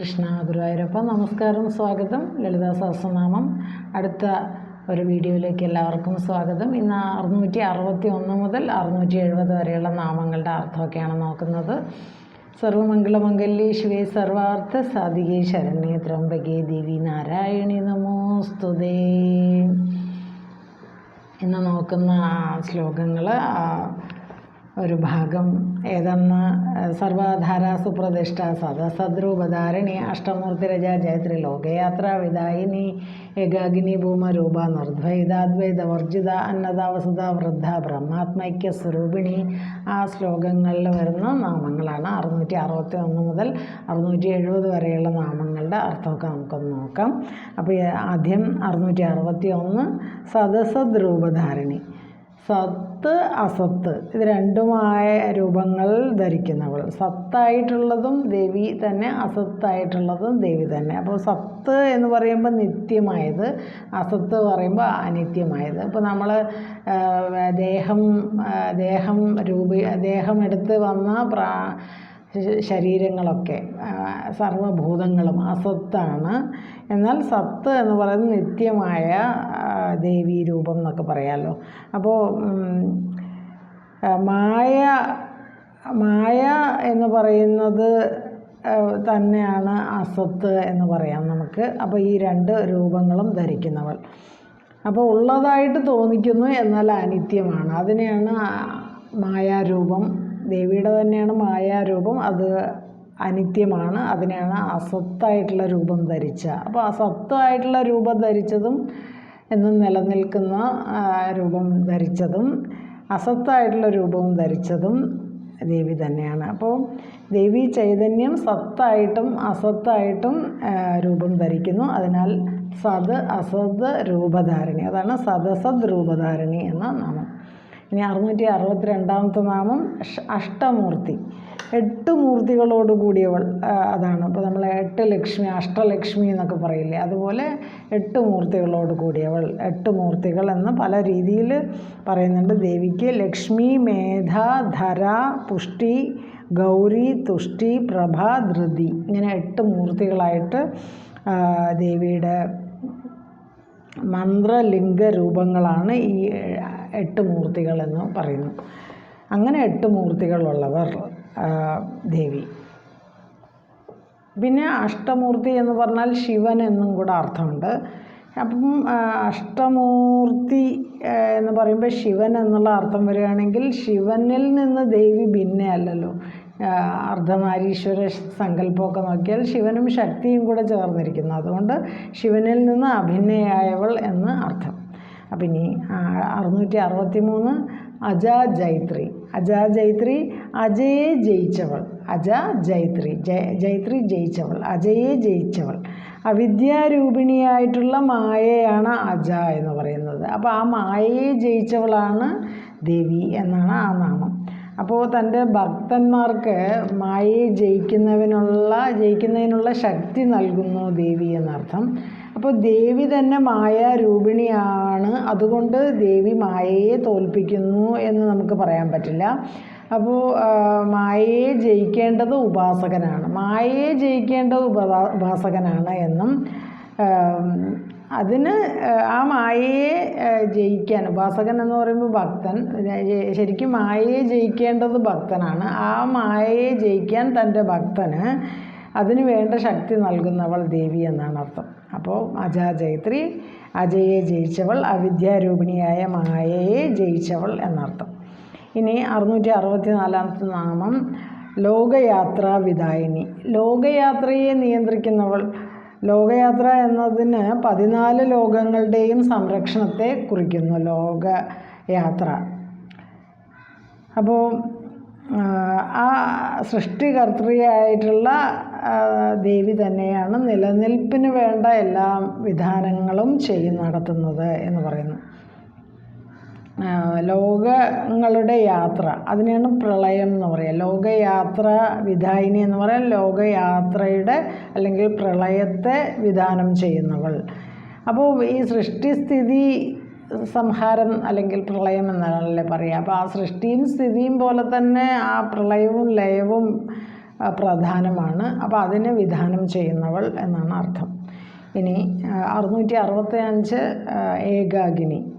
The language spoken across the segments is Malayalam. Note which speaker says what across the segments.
Speaker 1: കൃഷ്ണ ഗുരുവായൂരപ്പ നമസ്കാരം സ്വാഗതം. ലളിതാ സഹസ്രനാമം. അടുത്ത ഒരു വീഡിയോയിലേക്ക് എല്ലാവർക്കും സ്വാഗതം. ഇന്ന് അറുന്നൂറ്റി അറുപത്തി ഒന്ന് മുതൽ അറുന്നൂറ്റി എഴുപത് വരെയുള്ള നാമങ്ങളുടെ അർത്ഥമൊക്കെയാണ് നോക്കുന്നത്. സർവമംഗളമംഗല്യേ ശിവേ സർവാർത്ഥ സാധികേ ശരണ്യേ ത്രംബകേ ദേവി നാരായണി നമോസ്തുതേ ഇന്ന് നോക്കുന്ന ശ്ലോകങ്ങൾ ഒരു ഭാഗം ഏതെന്ന് സർവാധാര സുപ്രതിഷ്ഠ സദസദ്രൂപധാരിണി അഷ്ടമൂർത്തിരജ ജയത്രി ലോകയാത്ര വിദായിനി ഏകാഗ്നി ഭൂമരൂപ നിർദ്വൈതാദ്വൈത വർജിത അന്നദാവസുത വൃദ്ധ ബ്രഹ്മാത്മൈക്യ സ്വരൂപിണി. ആ ശ്ലോകങ്ങളിൽ വരുന്ന നാമങ്ങളാണ് അറുന്നൂറ്റി അറുപത്തി ഒന്ന് മുതൽ അറുന്നൂറ്റി എഴുപത് വരെയുള്ള നാമങ്ങളുടെ അർത്ഥമൊക്കെ നമുക്കൊന്ന് നോക്കാം. അപ്പോൾ ആദ്യം അറുന്നൂറ്റി അറുപത്തി ഒന്ന് സദസദ്രൂപധാരിണി സത്ത് അസത്ത്. ഇത് രണ്ടുമായ രൂപങ്ങൾ ധരിക്കുന്നവൾ. സത്തായിട്ടുള്ളതും ദേവി തന്നെ അസത്തായിട്ടുള്ളതും ദേവി തന്നെ. അപ്പോൾ സത്ത് എന്ന് പറയുമ്പോൾ നിത്യമായത് അസത്ത് പറയുമ്പോൾ അനിത്യമായത്. ഇപ്പോൾ നമ്മൾ ദേഹം ദേഹം രൂപ ദേഹം എടുത്ത് വന്ന പ്രാ ശരീരങ്ങളൊക്കെ സർവഭൂതങ്ങളും അസത്താണ്. എന്നാൽ സത്ത് എന്ന് പറയുന്നത് നിത്യമായ ദേവീ രൂപം എന്നൊക്കെ പറയാമല്ലോ അപ്പോൾ മായ മായ എന്ന് പറയുന്നത് തന്നെയാണ് അസത്ത് എന്ന് പറയാം നമുക്ക്. അപ്പോൾ ഈ രണ്ട് രൂപങ്ങളും ധരിക്കുന്നവൾ. അപ്പോൾ ഉള്ളതായിട്ട് തോന്നിക്കുന്നു എന്നാൽ അനിത്യമാണ്. അതിനെയാണ് മായാരൂപം ദേവിയുടെ തന്നെയാണ് മായാരൂപം അത് അനിത്യമാണ്. അതിനെയാണ് അസത്തായിട്ടുള്ള രൂപം ധരിച്ച. അപ്പോൾ അസത്തായിട്ടുള്ള രൂപം ധരിച്ചതും എന്നും നിലനിൽക്കുന്ന രൂപം ധരിച്ചതും അസത്തായിട്ടുള്ള രൂപവും ധരിച്ചതും ദേവി തന്നെയാണ്. അപ്പോൾ ദേവി ചൈതന്യം സത്തായിട്ടും അസത്തായിട്ടും രൂപം ധരിക്കുന്നു. അതിനാൽ സത് അസത് രൂപധാരിണി. അതാണ് സദസദ് രൂപധാരിണി എന്ന നാമം. ഇനി അറുന്നൂറ്റി അറുപത്തി രണ്ടാമത്തെ നാമം അഷ്ടമൂർത്തി. എട്ട് മൂർത്തികളോട് കൂടിയവൾ അതാണ്. അപ്പോൾ നമ്മൾ എട്ട് ലക്ഷ്മി അഷ്ടലക്ഷ്മി എന്നൊക്കെ പറയില്ലേ? അതുപോലെ എട്ട് മൂർത്തികളോട് കൂടിയവൾ എട്ട് മൂർത്തികൾ എന്ന് പല രീതിയിൽ പറയുന്നുണ്ട്. ദേവിക്ക് ലക്ഷ്മി മേധ ധര പുഷ്ടി ഗൗരി തുഷ്ടി പ്രഭ ധൃതി. ഇങ്ങനെ എട്ട് മൂർത്തികളായിട്ട് ദേവിയുടെ മന്ത്രലിംഗ രൂപങ്ങളാണ് ഈ എട്ട് മൂർത്തികളെന്ന് പറയുന്നു. അങ്ങനെ എട്ട് മൂർത്തികളുള്ളവർ ദേവി. പിന്നെ അഷ്ടമൂർത്തി എന്ന് പറഞ്ഞാൽ ശിവൻ എന്നും കൂടെ അർത്ഥമുണ്ട്. അപ്പം അഷ്ടമൂർത്തി എന്ന് പറയുമ്പോൾ ശിവൻ എന്നുള്ള അർത്ഥം വരികയാണെങ്കിൽ ശിവനിൽ നിന്ന് ദേവി ഭിന്നയല്ലല്ലോ. അർദ്ധനാരീശ്വര സങ്കല്പമൊക്കെ നോക്കിയാൽ ശിവനും ശക്തിയും കൂടെ ചേർന്നിരിക്കുന്നു. അതുകൊണ്ട് ശിവനിൽ നിന്ന് അഭിന്നയായവൾ എന്ന് അർത്ഥം. അപ്പം ഇനി അറുന്നൂറ്റി അറുപത്തി മൂന്ന് അജ ജൈത്രി. അജ ജൈത്രി അജയെ ജയിച്ചവൾ. അജ ജൈത്രി ജൈത്രി ജയിച്ചവൾ അജയെ ജയിച്ചവൾ. അവിദ്യാരൂപിണിയായിട്ടുള്ള മായയാണ് അജ എന്ന് പറയുന്നത്. അപ്പോൾ ആ മായയെ ജയിച്ചവളാണ് ദേവി എന്നാണ് ആ നാമം. അപ്പോൾ തന്റെ ഭക്തന്മാർക്ക് മായയെ ജയിക്കുന്നതിനുള്ള ജയിക്കുന്നതിനുള്ള ശക്തി നൽകുന്നു ദേവി എന്നർത്ഥം. അപ്പോൾ ദേവി തന്നെ മായാരൂപിണിയാണ് അതുകൊണ്ട് ദേവി മായയെ തോൽപ്പിക്കുന്നു എന്ന് നമുക്ക് പറയാൻ പറ്റില്ല. അപ്പോൾ മായയെ ജയിക്കേണ്ടത് ഉപാസകനാണ്. മായയെ ജയിക്കേണ്ടത് ഉപ ഉപാസകനാണ് എന്നും അതിന് ആ മായയെ ജയിക്കാൻ ഉപാസകൻ എന്ന് പറയുമ്പോൾ ഭക്തൻ ശരിക്കും മായയെ ജയിക്കേണ്ടത് ഭക്തനാണ്. ആ മായയെ ജയിക്കാൻ തന്റെ ഭക്തന് അതിന് വേണ്ട ശക്തി നൽകുന്നവൾ ദേവി എന്നാണ് അർത്ഥം. അപ്പോൾ അജാ ജയത്രി അജയെ ജയിച്ചവൾ അവിദ്യാരൂപിണിയായ മായയെ ജയിച്ചവൾ എന്നർത്ഥം. ഇനി അറുന്നൂറ്റി അറുപത്തി നാലാമത്തെ നാമം ലോകയാത്രാ വിദായിനി ലോകയാത്രയെ നിയന്ത്രിക്കുന്നവൾ ലോകയാത്ര എന്നതിന് പതിനാല് ലോകങ്ങളുടെയും സംരക്ഷണത്തെ കുറിക്കുന്നു ലോകയാത്ര. അപ്പോൾ ആ സൃഷ്ടികർത്തൃയായിട്ടുള്ള ദേവി തന്നെയാണ് നിലനിൽപ്പിന് വേണ്ട എല്ലാ വിധാനങ്ങളും ചെയ്യും നടത്തുന്നത് എന്ന് പറയുന്നു. ലോകങ്ങളുടെ യാത്ര. അതിനെയാണ് പ്രളയം എന്ന് പറയുക ലോകയാത്ര വിധായിനി എന്ന് പറയാൻ ലോകയാത്രയുടെ അല്ലെങ്കിൽ പ്രളയത്തെ വിധാനം ചെയ്യുന്നവൾ. അപ്പോൾ ഈ സൃഷ്ടിസ്ഥിതി സംഹാരം അല്ലെങ്കിൽ പ്രളയം എന്നാണല്ലേ പറയുക അപ്പോൾ ആ സൃഷ്ടിയും സ്ഥിതിയും പോലെ തന്നെ ആ പ്രളയവും ലയവും പ്രധാനമാണ്. അപ്പോൾ അതിനെ വിധാനം ചെയ്യുന്നവൾ എന്നാണ് അർത്ഥം. ഇനി അറുന്നൂറ്റി അറുപത്തി അഞ്ച് ഏകാകിനി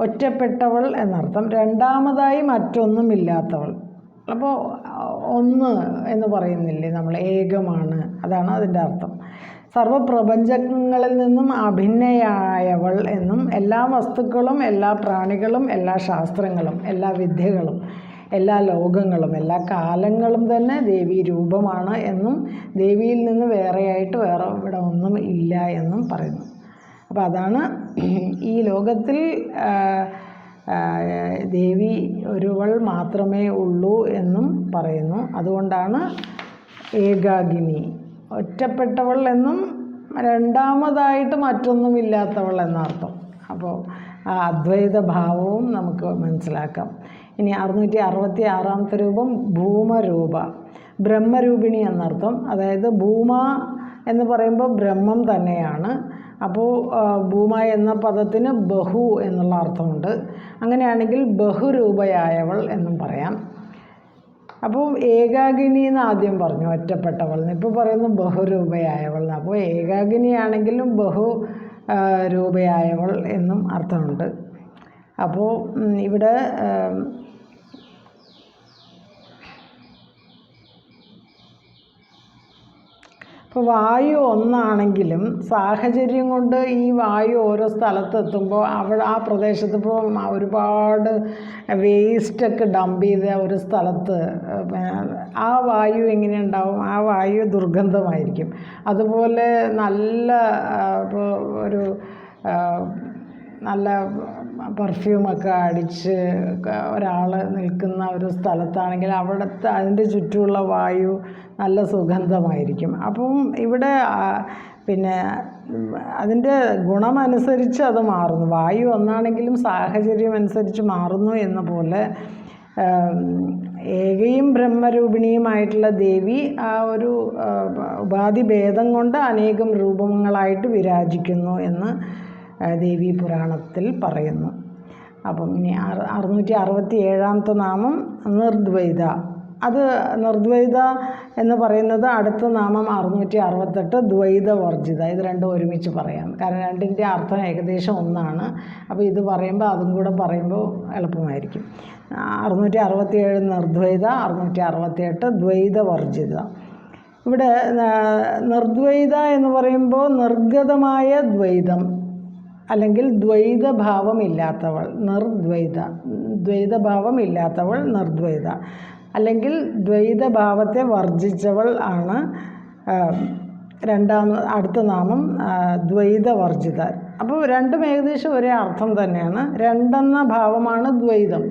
Speaker 1: ഒറ്റപ്പെട്ടവൾ എന്നർത്ഥം. രണ്ടാമതായി മറ്റൊന്നുമില്ലാത്തവൾ. അപ്പോൾ ഒന്ന് എന്ന് പറയുന്നില്ലേ നമ്മൾ? ഏകമാണ്. അതാണ് അതിന്റെ അർത്ഥം. സർവപ്രപഞ്ചങ്ങളിൽ നിന്നും അഭിന്നയായവൾ എന്നും എല്ലാ വസ്തുക്കളും എല്ലാ പ്രാണികളും എല്ലാ ശാസ്ത്രങ്ങളും എല്ലാ വിദ്യകളും എല്ലാ ലോകങ്ങളും എല്ലാ കാലങ്ങളും തന്നെ ദേവി രൂപമാണ് എന്നും ദേവിയിൽ നിന്ന് വേറെയായിട്ട് വേറെ ഇവിടെ ഒന്നും ഇല്ല എന്നും പറയുന്നു. അപ്പോൾ അതാണ് ഈ ലോകത്തിൽ ദേവി ഒരുവൾ മാത്രമേ ഉള്ളൂ എന്നും പറയുന്നു. അതുകൊണ്ടാണ് ഏകാഗിനി. ഒറ്റപ്പെട്ടവൾ എന്നും രണ്ടാമതായിട്ട് മറ്റൊന്നുമില്ലാത്തവൾ എന്നർത്ഥം. അപ്പോൾ ആ അദ്വൈത ഭാവവും നമുക്ക് മനസ്സിലാക്കാം. ഇനി അറുന്നൂറ്റി അറുപത്തി ആറാമത്തെ രൂപം ഭൂമരൂപ. ബ്രഹ്മരൂപിണി എന്നർത്ഥം. അതായത് ഭൂമ എന്ന് പറയുമ്പോൾ ബ്രഹ്മം തന്നെയാണ്. അപ്പോൾ ഭൂമ എന്ന പദത്തിന് ബഹു എന്നുള്ള അർത്ഥമുണ്ട്. അങ്ങനെയാണെങ്കിൽ ബഹുരൂപയായവൾ എന്നും പറയാം. അപ്പോൾ ഏകാഗിനി എന്ന് ആദ്യം പറഞ്ഞു ഒറ്റപ്പെട്ടവൾ ഇപ്പോൾ പറയുന്നു ബഹുരൂപയായവൾ അപ്പോൾ ഏകാഗിനിയാണെങ്കിലും ബഹു രൂപയായവൾ എന്നും അർത്ഥമുണ്ട്. അപ്പോൾ ഇവിടെ ഇപ്പോൾ വായു ഒന്നാണെങ്കിലും സാഹചര്യം കൊണ്ട് ഈ വായു ഓരോ സ്ഥലത്തെത്തുമ്പോൾ അവിടെ ആ പ്രദേശത്ത് ഇപ്പോൾ ഒരുപാട് വേസ്റ്റൊക്കെ ഡംപ് ചെയ്ത ഒരു സ്ഥലത്ത് ആ വായു എങ്ങനെയുണ്ടാവും ആ വായു ദുർഗന്ധമായിരിക്കും. അതുപോലെ നല്ല ഒരു നല്ല പെർഫ്യൂമൊക്കെ അടിച്ച് ഒരാൾ നിൽക്കുന്ന ഒരു സ്ഥലത്താണെങ്കിൽ അവിടുത്തെ അതിന്റെ ചുറ്റുമുള്ള വായു നല്ല സുഗന്ധമായിരിക്കും. അപ്പം ഇവിടെ പിന്നെ അതിന്റെ ഗുണമനുസരിച്ച് അത് മാറുന്നു. വായു ഒന്നാണെങ്കിലും സാഹചര്യം അനുസരിച്ച് മാറുന്നു എന്ന പോലെ ഏകയും ബ്രഹ്മരൂപിണിയുമായിട്ടുള്ള ദേവി ആ ഒരു ഉപാധി ഭേദം കൊണ്ട് അനേകം രൂപങ്ങളായിട്ട് വിരാജിക്കുന്നു എന്ന് ദേവി പുരാണത്തിൽ പറയുന്നു. അപ്പം ഇനി അറു അറുന്നൂറ്റി അറുപത്തി ഏഴാമത്തെ നാമം നിർദ്വൈത. അത് നിർദ്വൈത എന്ന് പറയുന്നത് അടുത്ത നാമം അറുന്നൂറ്റി അറുപത്തെട്ട് ദ്വൈത വർജിത ഇത് രണ്ടും ഒരുമിച്ച് പറയാം. കാരണം രണ്ടിന്റെ അർത്ഥം ഏകദേശം ഒന്നാണ്. അപ്പോൾ ഇത് പറയുമ്പോൾ അതും കൂടെ പറയുമ്പോൾ എളുപ്പമായിരിക്കും. അറുന്നൂറ്റി അറുപത്തി ഏഴ് നിർദ്വൈത അറുന്നൂറ്റി അറുപത്തിയെട്ട് ദ്വൈതവർജിത. ദ്വൈത വർജിത ഇവിടെ നിർദ്വൈത എന്ന് പറയുമ്പോൾ നിർഗതമായ ദ്വൈതം. അല്ലെങ്കിൽ ദ്വൈതഭാവം ഇല്ലാത്തവൾ നിർദ്വൈത ദ്വൈതഭാവം ഇല്ലാത്തവൾ നിർദ്വൈത. അല്ലെങ്കിൽ ദ്വൈതഭാവത്തെ വർജിച്ചവൾ ആണ് രണ്ടാമ അടുത്ത നാമം ദ്വൈതവർജിത അപ്പോൾ രണ്ടും ഏകദേശം ഒരേ അർത്ഥം തന്നെയാണ്. രണ്ടെന്ന ഭാവമാണ് ദ്വൈതം.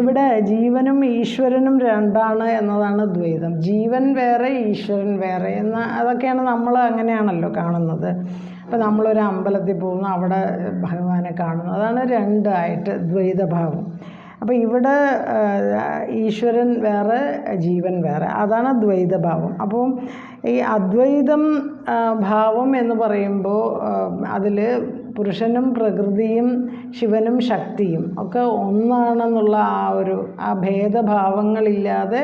Speaker 1: ഇവിടെ ജീവനും ഈശ്വരനും രണ്ടാണ് എന്നതാണ് ദ്വൈതം. ജീവൻ വേറെ ഈശ്വരൻ വേറെ എന്ന അതൊക്കെയാണ് നമ്മൾ അങ്ങനെയാണല്ലോ കാണുന്നത്. അപ്പോൾ നമ്മളൊരു അമ്പലത്തിൽ പോകുന്നു അവിടെ ഭഗവാനെ കാണുന്നു. അതാണ് രണ്ടായിട്ട് ദ്വൈതഭാവം. അപ്പോൾ ഇവിടെ ഈശ്വരൻ വേറെ ജീവൻ വേറെ. അതാണ് ദ്വൈതഭാവം. അപ്പോൾ ഈ അദ്വൈതം ഭാവം എന്ന് പറയുമ്പോൾ അതിൽ പുരുഷനും പ്രകൃതിയും ശിവനും ശക്തിയും ഒക്കെ ഒന്നാണെന്നുള്ള ആ ഒരു ആ ഭേദഭാവങ്ങളില്ലാതെ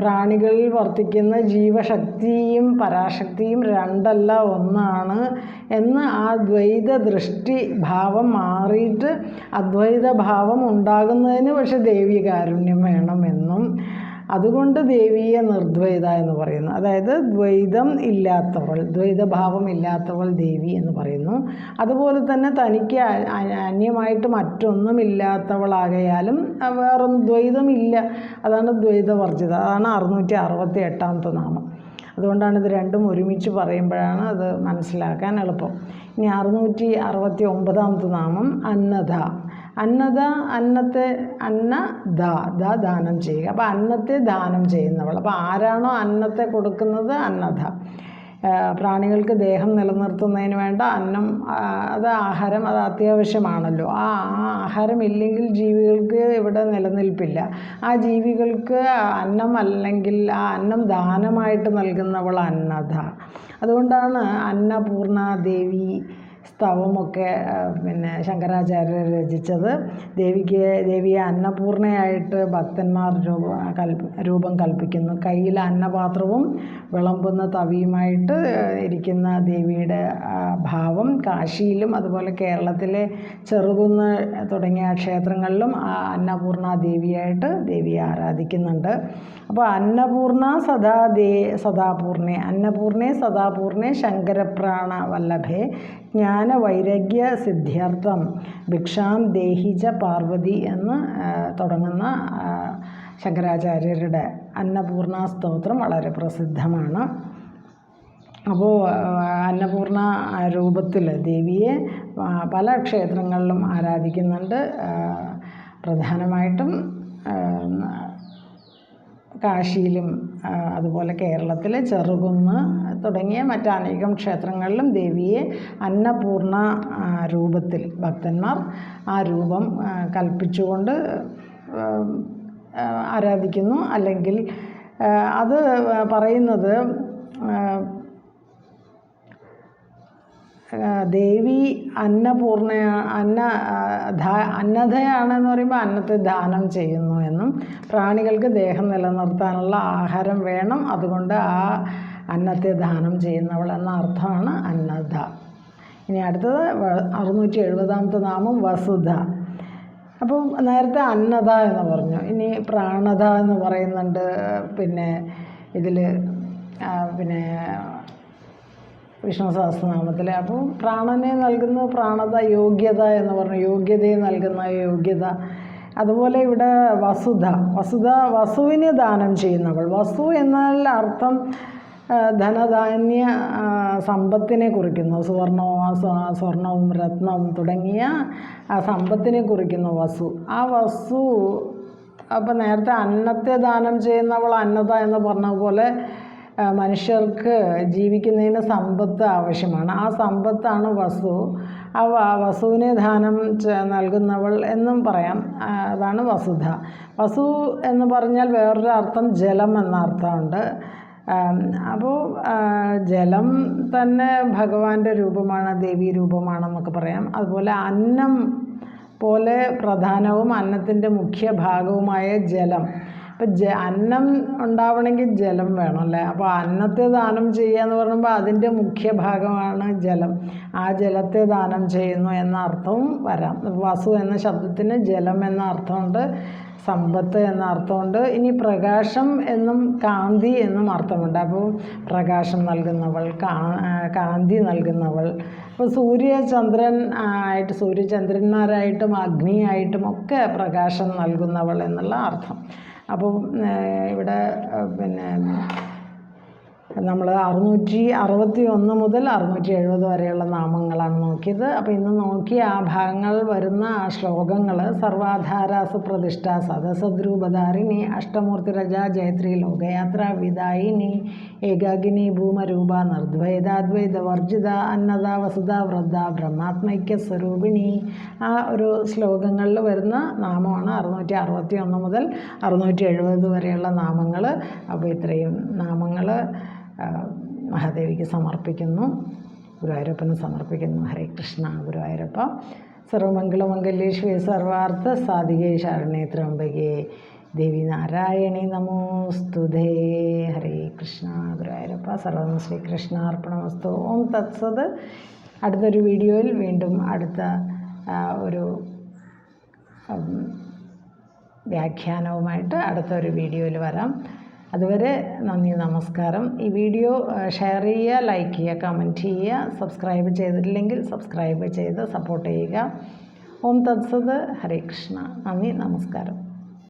Speaker 1: പ്രാണികളിൽ വർത്തിക്കുന്ന ജീവശക്തിയും പരാശക്തിയും രണ്ടല്ല ഒന്നാണ് എന്ന് ആ ദ്വൈത ദൃഷ്ടി ഭാവം മാറിയിട്ട് അദ്വൈത ഭാവം ഉണ്ടാകുന്നതിന് പക്ഷെ ദേവി കാരുണ്യം വേണമെന്നും അതുകൊണ്ട് ദേവിയെ നിർദ്വൈത എന്ന് പറയുന്നു. അതായത് ദ്വൈതം ഇല്ലാത്തവൾ ദ്വൈതഭാവം ഇല്ലാത്തവൾ ദേവി എന്ന് പറയുന്നു. അതുപോലെ തന്നെ തനിക്ക് അന്യമായിട്ട് മറ്റൊന്നുമില്ലാത്തവളാകയാലും വേറെ ദ്വൈതമില്ല അതാണ് ദ്വൈതവർജിത. അതാണ് അറുന്നൂറ്റി അറുപത്തി എട്ടാമത്തെ നാമം. അതുകൊണ്ടാണ് ഇത് രണ്ടും ഒരുമിച്ച് പറയുമ്പോഴാണ് അത് മനസ്സിലാക്കാൻ എളുപ്പം. ഇനി അറുന്നൂറ്റി അറുപത്തി ഒമ്പതാമത്തെ നാമം അന്നദ. അന്നദ അന്നത്തെ അന്ന ദ ദ ദാനം ചെയ്യുക. അപ്പോൾ അന്നത്തെ ദാനം ചെയ്യുന്നവൾ. അപ്പോൾ ആരാണോ അന്നത്തെ കൊടുക്കുന്നത്? അന്നദ. പ്രാണികൾക്ക് ദേഹം നിലനിർത്തുന്നതിന് വേണ്ട അന്നം അത് ആഹാരം അത് അത്യാവശ്യമാണല്ലോ. ആ ആഹാരം ഇല്ലെങ്കിൽ ജീവികൾക്ക് ഇവിടെ നിലനിൽപ്പില്ല. ആ ജീവികൾക്ക് അന്നം അല്ലെങ്കിൽ ആ അന്നം ദാനമായിട്ട് നൽകുന്നവൾ അന്നദ. അതുകൊണ്ടാണ് അന്നപൂർണ ദേവി സ്തവമൊക്കെ പിന്നെ ശങ്കരാചാര്യർ രചിച്ചത്. ദേവിക്ക് ദേവിയെ അന്നപൂർണയായിട്ട് ഭക്തന്മാർ രൂപ കൽപ്പ രൂപം കൽപ്പിക്കുന്നു. കയ്യിൽ അന്നപാത്രവും വിളമ്പുന്ന തവിയുമായിട്ട് ഇരിക്കുന്ന ദേവിയുടെ ഭാവം കാശിയിലും അതുപോലെ കേരളത്തിലെ ചെറുകുന്ന് തുടങ്ങിയ ക്ഷേത്രങ്ങളിലും ആ അന്നപൂർണ ദേവിയായിട്ട് ദേവിയെ ആരാധിക്കുന്നുണ്ട്. അപ്പോൾ അന്നപൂർണ സദാ ദേ സദാപൂർണെ അന്നപൂർണെ സദാപൂർണെ ശങ്കരപ്രാണ വല്ലഭേ ജ്ഞാന വൈരാഗ്യ സിദ്ധ്യർത്ഥം ഭിക്ഷാം ദേഹിജ പാർവതി എന്ന് തുടങ്ങുന്ന ശങ്കരാചാര്യരുടെ അന്നപൂർണ സ്തോത്രം വളരെ പ്രസിദ്ധമാണ്. അപ്പോൾ അന്നപൂർണ രൂപത്തിൽ ദേവിയെ പല ക്ഷേത്രങ്ങളിലും ആരാധിക്കുന്നുണ്ട്. പ്രധാനമായിട്ടും കാശിയിലും അതുപോലെ കേരളത്തിലെ ചെറുകുന്ന് തുടങ്ങിയ മറ്റനേകം ക്ഷേത്രങ്ങളിലും ദേവിയെ അന്നപൂർണ രൂപത്തിൽ ഭക്തന്മാർ ആ രൂപം കൽപ്പിച്ചുകൊണ്ട് ആരാധിക്കുന്നു. അല്ലെങ്കിൽ അത് പറയുന്നത് ദേവി അന്നപൂർണ അന്ന അന്നതയാണെന്ന് പറയുമ്പോൾ അന്നത്തെ ദാനം ചെയ്യുന്നു എന്നും പ്രാണികൾക്ക് ദേഹം നിലനിർത്താനുള്ള ആഹാരം വേണം. അതുകൊണ്ട് ആ അന്നത്തെ ദാനം ചെയ്യുന്നവൾ എന്ന അർത്ഥമാണ് അന്നദ. ഇനി അടുത്തത് അറുന്നൂറ്റി എഴുപതാമത്തെ നാമം വസുധ. അപ്പം നേരത്തെ അന്നദ എന്ന് പറഞ്ഞു. ഇനി പ്രാണത എന്ന് പറയുന്നുണ്ട്. പിന്നെ ഇതിൽ പിന്നെ വിഷ്ണു സഹസ്രനാമത്തിൽ അപ്പം പ്രാണനെ നൽകുന്ന പ്രാണത യോഗ്യത എന്ന് പറഞ്ഞു. യോഗ്യതയെ നൽകുന്ന യോഗ്യത. അതുപോലെ ഇവിടെ വസുധ. വസുധ വസുവിന് ദാനം ചെയ്യുന്നവൾ. വസു എന്നാൽ അർത്ഥം ധനധാന്യ സമ്പത്തിനെ കുറിക്കുന്നു. സുവർണവും സ്വ- സ്വർണവും രത്നവും തുടങ്ങിയ സമ്പത്തിനെ കുറിക്കുന്നു വസു. ആ വസു അപ്പോൾ നേരത്തെ അന്നത്തെ ദാനം ചെയ്യുന്നവൾ അന്നത എന്ന് പറഞ്ഞ പോലെ മനുഷ്യർക്ക് ജീവിക്കുന്നതിന് സമ്പത്ത് ആവശ്യമാണ്. ആ സമ്പത്താണ് വസു. ആ വസുവിനെ ദാനം നൽകുന്നവൾ എന്നും പറയാം. അതാണ് വസുധ. വസു എന്ന് പറഞ്ഞാൽ വേറൊരു അർത്ഥം ജലം എന്ന അർത്ഥമുണ്ട്. അപ്പോൾ ജലം തന്നെ ഭഗവാന്റെ രൂപമാണ് ദേവീ രൂപമാണെന്നൊക്കെ പറയാം. അതുപോലെ അന്നം പോലെ പ്രധാനവും അന്നത്തിന്റെ മുഖ്യ ഭാഗവുമായ ജലം. ഇപ്പം ജ അന്നം ഉണ്ടാവണമെങ്കിൽ ജലം വേണം അല്ലേ? അപ്പോൾ അന്നത്തെ ദാനം ചെയ്യുക എന്ന് പറയുമ്പോൾ അതിന്റെ മുഖ്യ ഭാഗമാണ് ജലം. ആ ജലത്തെ ദാനം ചെയ്യുന്നു എന്ന അർത്ഥവും വരാം. വസു എന്ന ശബ്ദത്തിന് ജലം എന്ന അർത്ഥമുണ്ട് സമ്പത്ത് എന്ന അർത്ഥമുണ്ട്. ഇനി പ്രകാശം എന്നും കാന്തി എന്നും അർത്ഥമുണ്ട്. അപ്പോൾ പ്രകാശം നൽകുന്നവൾ കാന്തി നൽകുന്നവൾ. അപ്പോൾ സൂര്യ ചന്ദ്രൻ ആയിട്ട് സൂര്യചന്ദ്രന്മാരായിട്ടും അഗ്നിയായിട്ടും ഒക്കെ പ്രകാശം നൽകുന്നവൾ എന്നുള്ള അർത്ഥം. അപ്പോൾ ഇവിടെ പിന്നെ നമ്മൾ അറുന്നൂറ്റി അറുപത്തി ഒന്ന് മുതൽ അറുന്നൂറ്റി എഴുപത് വരെയുള്ള നാമങ്ങളാണ് നോക്കിയത്. അപ്പോൾ ഇന്ന് നോക്കിയ ആ ഭാഗങ്ങൾ വരുന്ന ആ ശ്ലോകങ്ങൾ സർവാധാരാസു പ്രതിഷ്ഠ സദസദ്രൂപധാരിണി അഷ്ടമൂർത്തി രജ ജയത്രി ലോകയാത്ര വിദായിനി ഏകാഗിനി ഭൂമരൂപ നിർദ്വൈതാദ്വൈത വർജിത അന്നദ വസുത വൃദ്ധ ബ്രഹ്മാത്മൈക്യ സ്വരൂപിണി ആ ഒരു ശ്ലോകങ്ങളിൽ വരുന്ന നാമമാണ് അറുന്നൂറ്റി അറുപത്തി ഒന്ന് മുതൽ അറുന്നൂറ്റി എഴുപത് വരെയുള്ള നാമങ്ങൾ അപ്പോൾ ഇത്രയും നാമങ്ങൾ മഹാദേവിക്ക് സമർപ്പിക്കുന്നു. ഗുരുവായൂരപ്പന് സമർപ്പിക്കുന്നു. ഹരേ കൃഷ്ണ ഗുരുവായൂരപ്പ. സർവമംഗളമംഗല്യേശ്വരി സർവാർത്ഥ സാധികേ ശരണേ ത്രംബകേ ദേവി നാരായണി നമോസ്തുതേ. ഹരേ കൃഷ്ണ ഗുരുവായൂരപ്പ. സർവം ശ്രീകൃഷ്ണാർപ്പണമസ്തു ഓം തത്സത്. അടുത്തൊരു വീഡിയോയിൽ വീണ്ടും അടുത്ത ഒരു വ്യാഖ്യാനവുമായിട്ട് അടുത്തൊരു വീഡിയോയിൽ വരാം. അതുവരെ നന്ദി നമസ്കാരം. ഈ വീഡിയോ ഷെയർ ചെയ്യുക ലൈക്ക് ചെയ്യുക കമന്റ് ചെയ്യുക സബ്സ്ക്രൈബ് ചെയ്തിട്ടില്ലെങ്കിൽ സബ്സ്ക്രൈബ് ചെയ്ത് സപ്പോർട്ട് ചെയ്യുക. ഓം തത്സത് ഹരേ കൃഷ്ണ. നന്ദി നമസ്കാരം.